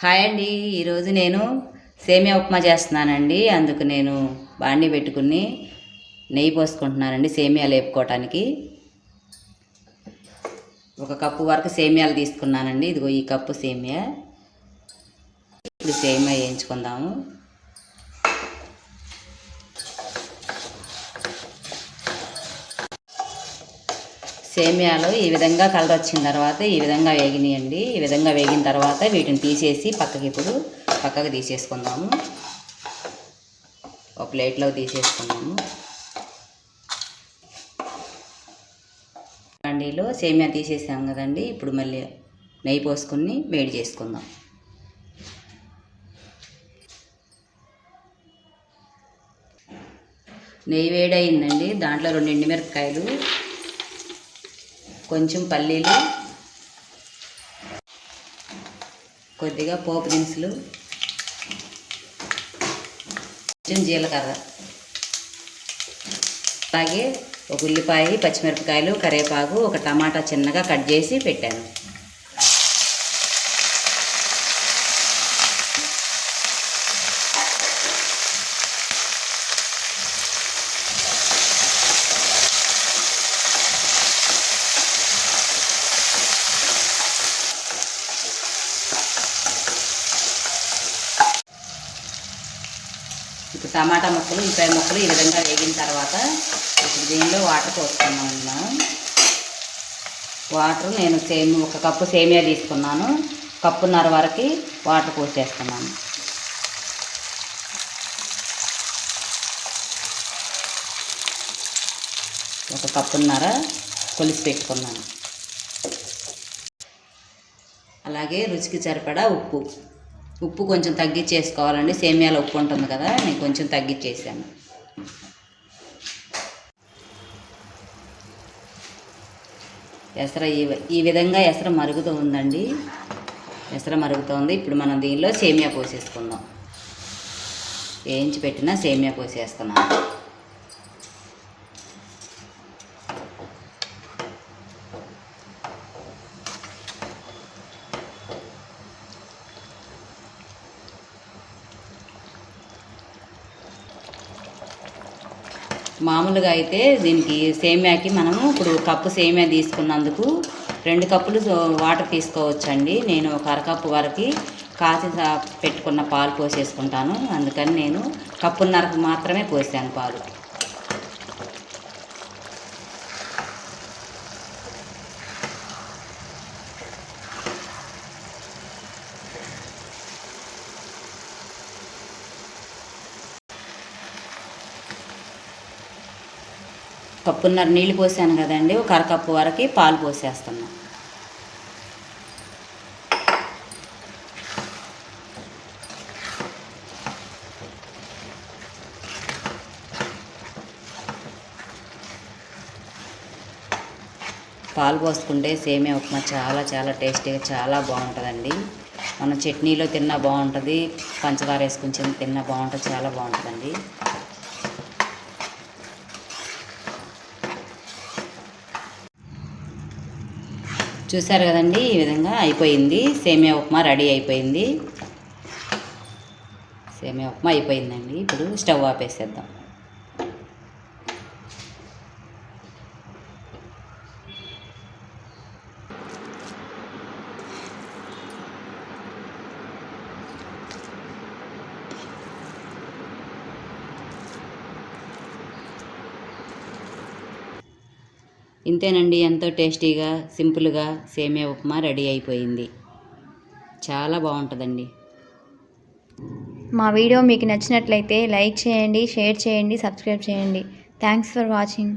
Hi అండి. ఈరోజు నేను సేమియా ఉప్మా చేస్తున్నానండి. అందుకు నేను బాండి పెట్టుకుని నెయ్యి పోసుకుంటున్నానండి సేమియా లేపుకోవటానికి ఒక కప్పు వరకు సేమియాలు తీసుకున్నానండి. ఇదిగో ఈ కప్పు సేమియా. ఇప్పుడు సేమియా వేయించుకుందాము. సేమియాలు ఈ విధంగా కలర్ వచ్చిన తర్వాత ఈ విధంగా వేగినాయండి. ఈ విధంగా వేగిన తర్వాత వీటిని తీసేసి పక్కకి ఇప్పుడు పక్కకి తీసేసుకుందాము. ఒక ప్లేట్లో తీసేసుకున్నాము కండీలో సేమియా తీసేసాం కదండి. ఇప్పుడు మళ్ళీ నెయ్యి పోసుకొని వేడి చేసుకుందాం. నెయ్యి వేడి అయిందండి దాంట్లో రెండు ఎండుమిరపకాయలు కొంచెం పల్లీలు కొద్దిగా పోపు దినుసులు కొంచెం జీలకర్ర. అలాగే ఒక ఉల్లిపాయ పచ్చిమిరపకాయలు కరివేపాకు ఒక టమాటా చిన్నగా కట్ చేసి పెట్టాను. ఇప్పుడు టమాటా ముక్కలు ఉల్లిపాయ ముక్కలు ఈ విధంగా వేగిన తర్వాత ఇప్పుడు దీనిలో వాటర్ పోసుకున్నాను వాటర్ నేను సేమ్ ఒక కప్పు సేమియా తీసుకున్నాను. కప్పున్నర వరకు వాటర్ పోసేస్తున్నాను. ఒక కప్పున్నర కొలిసి పెట్టుకున్నాను. అలాగే రుచికి సరిపడా ఉప్పు. ఉప్పు కొంచెం తగ్గించేసుకోవాలండి. సేమియాల ఉప్పు ఉంటుంది కదా నేను కొంచెం తగ్గించేసాను. ఎసర ఈ ఈ విధంగా ఎసర మరుగుతూ ఉందండి. ఎసర మరుగుతోంది. ఇప్పుడు మనం దీనిలో సేమియా పోసేసుకుందాం. వేయించి పెట్టిన సేమియా పోసేస్తున్నాను. మామూలుగా అయితే దీనికి సేమ్యాకి మనము ఇప్పుడు కప్పు సేమ్యా తీసుకున్నందుకు రెండు కప్పులు వాటర్ తీసుకోవచ్చండి. నేను ఒక అరకప్పు వరకు కాచి పెట్టుకున్న పాలు పోసేసుకుంటాను. అందుకని నేను కప్పున్నరకు మాత్రమే పోసాను పాలు. కప్పున్నర నీళ్ళు పోసాను కదండి ఒక అరకప్పు వరకు పాలు పోసేస్తున్నాను పాలు పోసుకుంటే సేమియా ఉప్మా చాలా చాలా టేస్టీగా చాలా బాగుంటుందండి. మనం చట్నీలో తిన్నా బాగుంటుంది పంచదార వేసుకుని తిన్నా బాగుంటుంది చాలా బాగుంటుందండి. చూసారు కదండి ఈ విధంగా అయిపోయింది. సేమియా ఉప్మా రెడీ అయిపోయింది. సేమియా ఉప్మా అయిపోయిందండి. ఇప్పుడు స్టవ్ ఆపేసేద్దాం. ఇంతేనండి ఎంతో టేస్టీగా సింపుల్గా సేమియా ఉప్మా రెడీ అయిపోయింది. చాలా బాగుంటుందండి. మా వీడియో మీకు నచ్చినట్లయితే లైక్ చేయండి షేర్ చేయండి సబ్స్క్రైబ్ చేయండి. Thanks for watching.